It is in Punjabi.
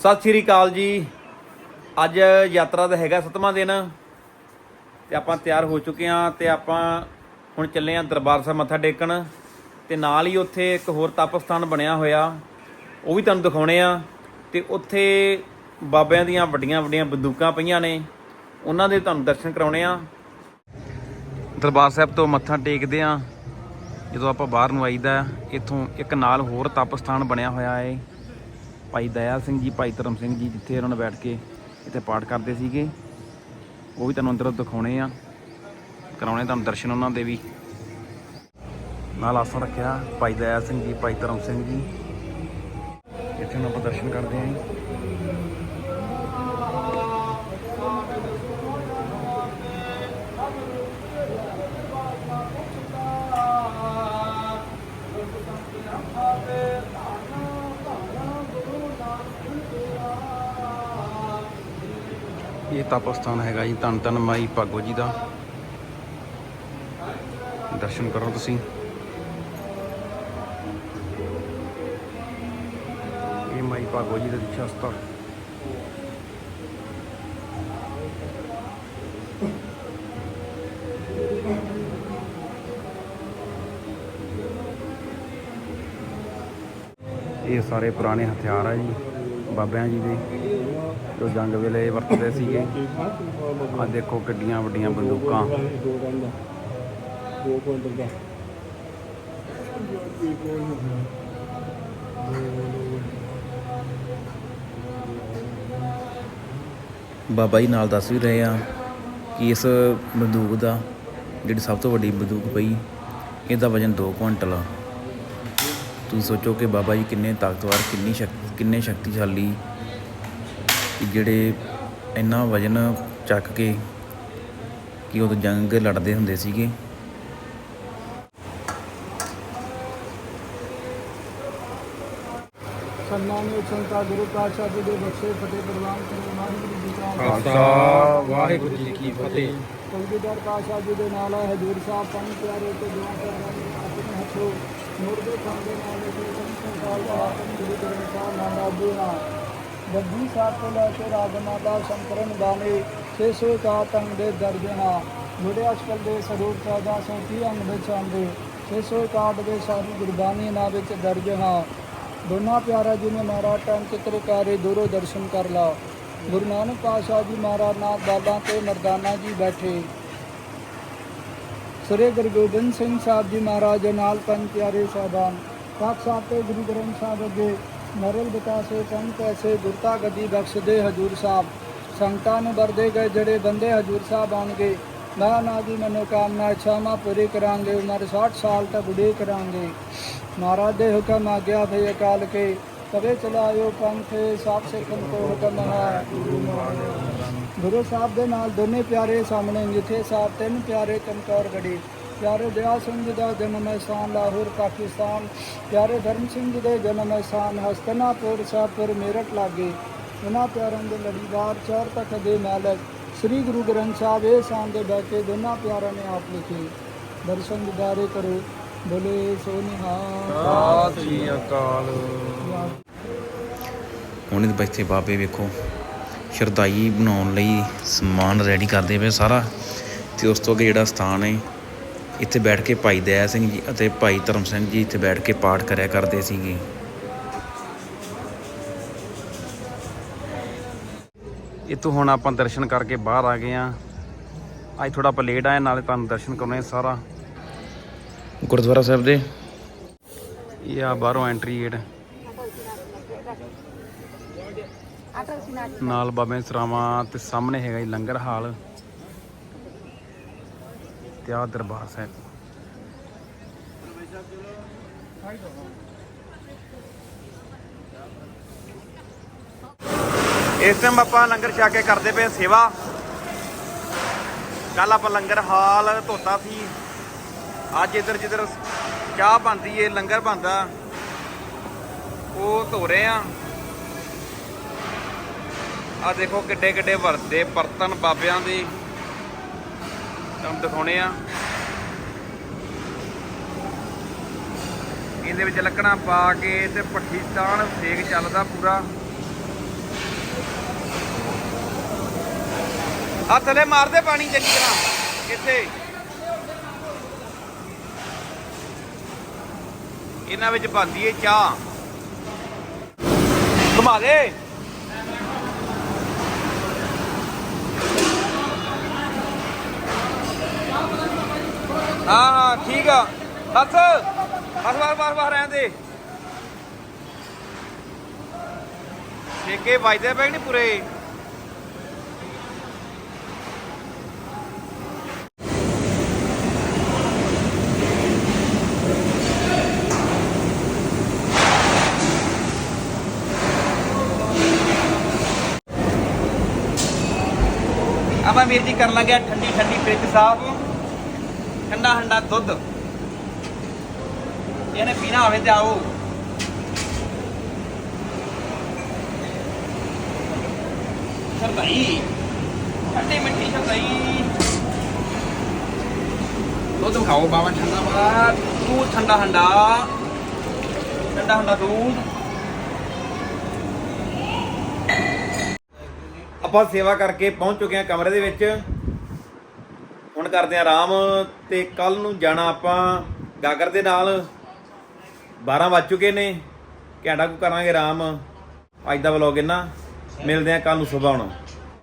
ਸਤਿ ਸ਼੍ਰੀ ਅਕਾਲ ਜੀ। ਅੱਜ ਯਾਤਰਾ ਦਾ ਹੈਗਾ ਸਤਵਾਂ ਦਿਨ ਤੇ ਆਪਾਂ ਤਿਆਰ ਹੋ ਚੁੱਕੇ ਹਾਂ ਤੇ ਆਪਾਂ ਹੁਣ ਚੱਲੇ ਹਾਂ ਦਰਬਾਰ ਸਾਹਿਬ ਮੱਥਾ ਟੇਕਣ ਤੇ ਨਾਲ ਹੀ ਉੱਥੇ ਇੱਕ ਹੋਰ ਤਪ ਸਥਾਨ ਬਣਿਆ ਹੋਇਆ, ਉਹ ਵੀ ਤੁਹਾਨੂੰ ਦਿਖਾਉਣੇ ਆ ਤੇ ਉੱਥੇ ਬਾਬਿਆਂ ਦੀਆਂ ਵੱਡੀਆਂ ਵੱਡੀਆਂ ਬੰਦੂਕਾਂ ਪਈਆਂ ਨੇ, ਉਹਨਾਂ ਦੇ ਤੁਹਾਨੂੰ ਦਰਸ਼ਨ ਕਰਾਉਣੇ ਆ ਦਰਬਾਰ ਸਾਹਿਬ ਤੋਂ ਮੱਥਾ ਟੇਕਦੇ ਆ ਜਦੋਂ ਆਪਾਂ ਬਾਹਰ ਨੂੰ ਆਈਦਾ, ਇੱਥੋਂ ਇੱਕ ਨਾਲ ਹੋਰ ਤਪ ਸਥਾਨ ਬਣਿਆ ਹੋਇਆ ਏ ਭਾਈ ਦਇਆ ਸਿੰਘ ਜੀ, ਭਾਈ ਧਰਮ ਸਿੰਘ ਜੀ ਜਿੱਥੇ ਉਹਨਾਂ ਨੇ ਬੈਠ ਕੇ ਇੱਥੇ ਪਾਠ ਕਰਦੇ ਸੀਗੇ। ਉਹ ਵੀ ਤੁਹਾਨੂੰ ਅੰਦਰੋਂ ਦਿਖਾਉਣੇ ਆ। ਕਰਾਉਣੇ ਤੁਹਾਨੂੰ ਦਰਸ਼ਨ ਉਹਨਾਂ ਦੇ ਵੀ। ਨਾਲ ਆਸਣ ਰੱਖਿਆ ਭਾਈ ਦਇਆ ਸਿੰਘ ਜੀ, ਭਾਈ ਧਰਮ ਸਿੰਘ ਜੀ। ਇੱਥੇ ਹੁਣ ਆਪਾਂ ਦਰਸ਼ਨ ਕਰਦੇ ਆਂ ਇਹ ਤਪ ਸਥਾਨ ਹੈਗਾ ਜੀ ਧੰਨ ਧੰਨ ਮਾਈ ਭਾਗੋ ਜੀ ਦਾ। ਦਰਸ਼ਨ ਕਰੋ ਤੁਸੀਂ। ਇਹ ਮਾਈ ਭਾਗੋ ਜੀ ਦਾ ਦੀਖਿਆ ਸਥਾਨ। ਇਹ ਸਾਰੇ ਪੁਰਾਣੇ ਹਥਿਆਰ ਆ ਜੀ। ਬਾਬਿਆਂ ਜੀ ਦੇ, ਜੋ ਜੰਗ ਵੇਲੇ ਵਰਤਦੇ ਸੀਗੇ। ਆ ਦੇਖੋ ਕਿੱਡੀਆਂ ਵੱਡੀਆਂ ਬੰਦੂਕਾਂ। ਬਾਬਾ ਜੀ ਨਾਲ ਦੱਸ ਵੀ ਰਹੇ ਆ ਕਿ ਇਸ ਬੰਦੂਕ ਦਾ ਜਿਹੜੀ ਸਭ ਤੋਂ ਵੱਡੀ ਬੰਦੂਕ ਪਈ, ਇਹਦਾ ਵਜ਼ਨ 2 ਕੁਇੰਟਲ ਆ। ਤੁਸੀਂ ਸੋਚੋ ਕਿ ਬਾਬਾ ਜੀ ਕਿੰਨੇ ਤਾਕਤਵਰ ਕਿੰਨੀ ਸ਼ਕ ਕਿੰਨੇ ਸ਼ਕਤੀਸ਼ਾਲੀ ਜਿਹੜੇ ਇੰਨਾ ਵਜ਼ਨ ਚੱਕ ਕੇ ਕਿ ਉਹ ਜੰਗ ਲੜਦੇ ਹੁੰਦੇ ਸੀਗੇ। ਸਨਮਾਨਯੋਗ ਸੰਤਾ ਗੁਰੂ ਪਾਤਸ਼ਾਹ ਜੀ ਦੇ ਬਖਸ਼ੇ ਫਤਿਹ ਪ੍ਰਵਾਨ ਕਰੋ ਵਾਹਿਗੁਰੂ ਜੀ ਕਾ ਖਾਲਸਾ ਵਾਹਿਗੁਰੂ ਜੀ ਕੀ ਫਤਿਹ। ਕਲਗੀਧਰ ਪਾਤਸ਼ਾਹ ਜੀ ਦੇ ਨਾਲ ਹੈ ਹਜੂਰ ਸਾਹਿਬ ਪੰਜ ਪਿਆਰੇ ਤੇ ਦੁਆ ਪਿਆਰਾ ਜੀ ਆਪਣੇ ਹੱਥੋਂ ਨੂਰ ਦੇ ਖਾਨ ਦੇ ਨਾਲ ਤੇ ਸੰਤ ਦਾ ਆਤਮ ਗੁਰੂ ਗ੍ਰੰਥ ਸਾਹਿਬ ਮਹਾਰਾਜ ਜੀ ਨਾਲ ਬੱਦੀ ਸਾਹਿਬ ਤੋਂ ਲੈ ਕੇ ਰਾਗਮਾਲਾ ਸੰਕਰਨ ਬਾਣੀ 600 ਤੰਗ ਦੇ ਦਰਜ ਹਾਂ। ਜਿਹੜੇ ਅਸ਼ਕਲ ਦੇ ਸਰੂਪ 1430 ਅੰਗ ਵਿੱਚ ਆਉਂਦੇ 661 ਦੇ ਸਾਰੀ ਗੁਰਬਾਣੀ ਨਾ ਵਿੱਚ ਦਰਜ ਹਾਂ। ਦੋਨਾਂ ਪਿਆਰਾ ਜੀ ਨੇ ਮਹਾਰਾਜ ਟਾਈਮ ਚਿੱਤਰਕਾਰੀ ਦੂਰੋਂ ਦਰਸ਼ਨ ਕਰ ਲਾ। ਗੁਰੂ ਨਾਨਕ ਪਾਤਸ਼ਾਹ ਜੀ ਮਹਾਰਾਜ ਨਾਲ ਬਾਲਾਂ ਤੇ ਮਰਦਾਨਾ ਜੀ ਬੈਠੇ। ਸ੍ਰੀ ਗੁਰੂ ਗੋਬਿੰਦ ਸਿੰਘ ਸਾਹਿਬ ਜੀ ਮਹਾਰਾਜ ਦੇ ਨਾਲ ਪੰਜ ਪਿਆਰੇ ਸਾਹਿਬਾਨ ਤਖਤ ਸਾਹਿਬ ਤੇ ਗੁਰੂ ਗ੍ਰੰਥ ਸਾਹਿਬ ਅੱਗੇ ਮਰਲ ਬਤਾਸੇ ਪੰਜ ਪੈਸੇ ਗੁਰਤਾ ਗੱਦੀ ਬਖਸ਼ਦੇ ਹਜੂਰ ਸਾਹਿਬ। ਸੰਗਤਾਂ ਨੂੰ ਵਰਦੇ ਗਏ ਜਿਹੜੇ ਬੰਦੇ ਹਜੂਰ ਸਾਹਿਬ ਆਉਣਗੇ, ਨਾ ਨਾ ਦੀ ਮਨੋਕਾਮਨਾ, ਇੱਛਾਵਾਂ ਪੂਰੀ ਕਰਾਂਗੇ, ਉਮਰ 60 ਸਾਲ ਤੱਕ ਬੁਢੇ ਕਰਾਂਗੇ। ਮਹਾਰਾਜ ਦੇ ਹੁਕਮ ਆਗਿਆ ਗਿਆ ਭਈ ਅਕਾਲ ਕੇ ਕਵੇ ਚਲਾਇਓ ਪੰਥ ਸਾਬ ਸਿੱਖਨ ਕੋ ਹੁਕਮ ਹੈ ਗੁਰੂ ਸਾਹਿਬ ਦੇ ਨਾਲ ਦੋਨੇ ਪਿਆਰੇ ਸਾਹਮਣੇ ਜਿੱਥੇ ਸਾਹਿਬ ਤਿੰਨ ਪਿਆਰੇ ਚਮਕੌਰ ਗੜੀ ਪਿਆਰੇ ਦਿਆ ਸਿੰਘ ਜੀ ਦਾ ਜਨਮ ਹੈ ਸਥਾਨ ਲਾਹੌਰ ਪਾਕਿਸਤਾਨ। ਪਿਆਰੇ ਧਰਮ ਸਿੰਘ ਜੀ ਦੇ ਜਨਮ ਹੈ ਸਥਾਨ ਹਸਤਨਾਪੁਰ ਸਾਹਿਬਪੁਰ ਮੇਰਠ ਲਾਗੇ। ਉਹਨਾਂ ਪਿਆਰਿਆਂ ਦੇ ਲੜੀਵਾਰ ਚਾਰ ਤੱਕ ਦੇ ਮਾਲਕ ਸ੍ਰੀ ਗੁਰੂ ਗ੍ਰੰਥ ਸਾਹਿਬ ਇਹ ਸਾਂ ਦੇ ਬੈਠੇ ਦੋਨਾਂ ਪਿਆਰਿਆਂ ਨੇ ਆਪ ਲਿਖੇ। ਦਰਸ਼ਨ ਦਿਦਾਰੇ ਕਰੋ। ਬੋਲੇ ਸੋ ਨਿਹਾਲ ਸਤਿ ਸ੍ਰੀ ਅਕਾਲ। ਹੁਣ ਬੱਚੇ ਬਾਬੇ ਵੇਖੋ। ਸ਼ਰਦਾਈ ਬਣਾਉਣ ਲਈ ਸਮਾਨ ਰੈਡੀ ਕਰਦੇ ਪਏ ਸਾਰਾ ਤੇ ਉਸ ਤੋਂ ਅੱਗੇ ਜਿਹੜਾ ਸਥਾਨ ਹੈ ਇੱਥੇ ਬੈਠ ਕੇ ਭਾਈ ਦਇਆ ਸਿੰਘ ਜੀ ਅਤੇ ਭਾਈ ਧਰਮ ਸਿੰਘ ਜੀ ਇੱਥੇ ਬੈਠ ਕੇ ਪਾਠ ਕਰਿਆ ਕਰਦੇ ਸੀਗੇ। ਇਤੋਂ ਹੁਣ ਆਪਾਂ ਦਰਸ਼ਨ ਕਰਕੇ ਬਾਹਰ ਆ ਗਏ ਆ ਅੱਜ ਥੋੜਾ ਆਪਾਂ ਲੇਟ ਆਏ ਨਾਲੇ ਤੁਹਾਨੂੰ ਦਰਸ਼ਨ ਕਰਾਉਣੇ ਸਾਰਾ। ਗੁਰਦੁਆਰਾ ਸਾਹਿਬ ਦੇ? ਇਹ ਆ ਬਾਹਰੋਂ ਐਂਟਰੀ ਗੇਟ ਨਾਲ ਬਾਬੇ ਸਰਾਵਾਂ ਤੇ ਸਾਹਮਣੇ ਹੈਗਾ ਜੀ ਲੰਗਰ ਹਾਲ। ਤੇ ਆ ਦਰਬਾਰ ਸਾਹਿਬ। ਇਸ ਟਾਈਮ ਆਪਾਂ ਲੰਗਰ ਛਾ ਕੇ ਕਰਦੇ ਪਏ ਸੇਵਾ। ਕੱਲ ਆਪਾਂ ਲੰਗਰ ਹਾਲ ਧੋਤਾ ਸੀ। ਅੱਜ ਇਧਰ ਜਿੱਧਰ ਚਾਹ ਬਣਦੀ ਏ, ਲੰਗਰ ਬਣਦਾ। ਉਹ ਧੋ ਰਹੇ ਆ ਆ ਦੇਖੋ ਕਿੱਡੇ ਕਿੱਡੇ ਵਰਦੇ ਪਰਤਨ ਬਾਬਿਆਂ ਦੇ। ਤੁਹਾਨੂੰ ਦਿਖਾਉਣੇ ਆ। ਇਹਦੇ ਵਿੱਚ ਲੱਕੜਾਂ ਪਾ ਕੇ ਤੇ ਪਾਕਿਸਤਾਨ ਫੇਕ ਚੱਲਦਾ ਪੂਰਾ। ਆ ਥਲੇ ਮਾਰਦੇ ਪਾਣੀ ਚੰਗੀ ਤਰ੍ਹਾਂ। ਇੱਥੇ। ਇਹਨਾਂ ਵਿੱਚ ਬੰਦੀ ਏ ਚਾਹ। ਘੁਮਾ ਦੇ। ਹਾਂ ਹਾਂ, ਠੀਕ ਆ। ਬਸ ਬਸ ਬਸ ਬਸ ਬਸ ਰਹਿਣ ਦੇ। ਠੇਕੇ ਵੱਜਦੇ ਪਏ ਨਹੀਂ ਪੂਰੇ? ਆਪਾਂ ਵੀਰ ਜੀ ਕਰਨ ਲੱਗਿਆ ਠੰਡੀ ਠੰਡੀ ਫ੍ਰਿਜ ਸਾਫ਼। ਠੰਡਾ ਠੰਡਾ ਦੁੱਧ। ਇਹਨੇ ਪੀਣਾ ਹੋਵੇ ਤੇ ਆਓ। ਸ਼ਰਦਾਈ ਠੰਡੀ ਮਿੱਠੀ ਸ਼ਰਦਾਈ ਦੁੱਧ ਖਾਓ ਬਾਬਾ, ਠੰਡਾ ਬੜਾ ਤੂੰ ਠੰਡਾ ਹੰਡਾ ਠੰਡਾ ਹੰਡਾ ਦੁੱਧ। ਆਪਾਂ ਸੇਵਾ ਕਰਕੇ ਪਹੁੰਚ ਚੁੱਕੇ ਹਾਂ ਕਮਰੇ ਦੇ ਵਿੱਚ। ਹੁਣ ਕਰਦੇ ਹਾਂ ਆਰਾਮ ਤੇ ਕੱਲ ਨੂੰ ਜਾਣਾ ਆਪਾਂ ਗਾਗਰ ਦੇ ਨਾਲ। 12 ਵੱਜ ਚੁੱਕੇ ਨੇ, ਘੰਟਾ ਕੁ ਕਰਾਂਗੇ ਆਰਾਮ। ਅੱਜ ਦਾ ਵਲੌਗ ਇੰਨਾ। ਮਿਲਦੇ ਹਾਂ ਕੱਲ ਨੂੰ ਸਵੇਰ ਹੁਣ